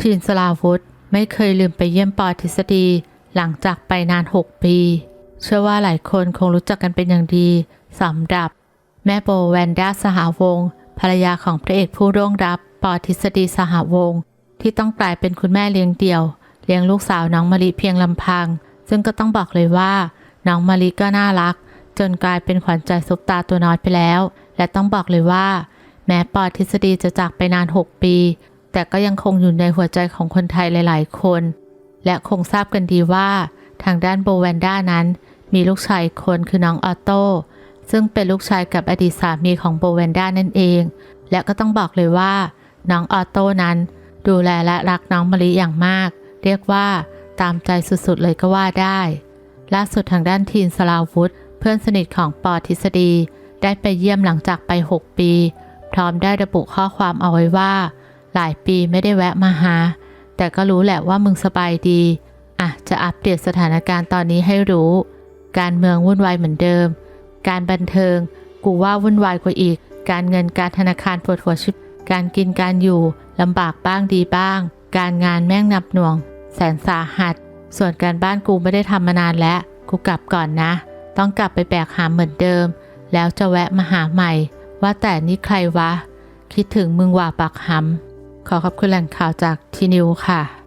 ทีนสลาวุธไม่เคยลืมไปเยี่ยมปอทฤษฎีหลังจากไปนาน 6 ปี เชื่อว่าหลายคนคงรู้จักกันเป็นอย่างดีสำหรับ แม่โบแวนด้าสหวงศ์ภรรยาของพระเอกผู้ร่วงรับปอทฤษฎีสหวงศ์ที่ต้องกลายเป็นคุณแม่เลี้ยงเดี่ยว เลี้ยงลูกสาวน้องมะลิเพียงลำพัง ซึ่งก็ต้องบอกเลยว่า น้องมะลิก็น่ารัก จนกลายเป็นขวัญใจซุปตาตัวน้อยไปแล้ว และต้องบอกเลยว่า แม้ปอทฤษฎีจะจากไปนาน 6 ปี แต่ก็ยังคงอยู่ในหัวใจของคนไทยหลายๆ คน และคงทราบกันดีว่า ทางด้านโบแวนด้านั้น มีลูกชายคนคือน้องออโต้ซึ่งเป็นลูกชายกับอดีตสามีของโบแวนด้านั่นเอง และก็ต้องบอกเลยว่า น้องออโต้นั้น ดูแลและรักน้องมะลิอย่างมาก เรียกว่า ตามใจสุดๆเลยก็ว่าได้ล่าสุดทางด้านทีนสลาวุธ เพื่อนสนิทของปอทฤษฎี ได้ไปเยี่ยมหลังจากไป 6 ปี พร้อมได้ระบุข้อความเอาไว้ว่า หลายปีไม่ได้แวะมาหา แต่ก็รู้แหละว่ามึงสบายดี อะ จะอัปเดตสถานการณ์ตอนนี้ให้รู้ การเมืองวุ่นวายเหมือนเดิม การบันเทิง กูว่าวุ่นวายกว่าอีก การเงินการธนาคารปวดหัวชิบ การกินการอยู่ลำบากบ้างดีบ้าง การงานแม่งนับหน่วง แสนสาหัส ส่วนการบ้านกูไม่ได้ทำมานานแล้ว กูกลับก่อนนะ ต้องกลับไปแบกหามเหมือนเดิม แล้วจะแวะมาหาใหม่ ว่าแต่นี่ใครวะ คิดถึงมึงว่าปักหำ ขอขอบคุณแหล่งข่าวจากทีนิวค่ะ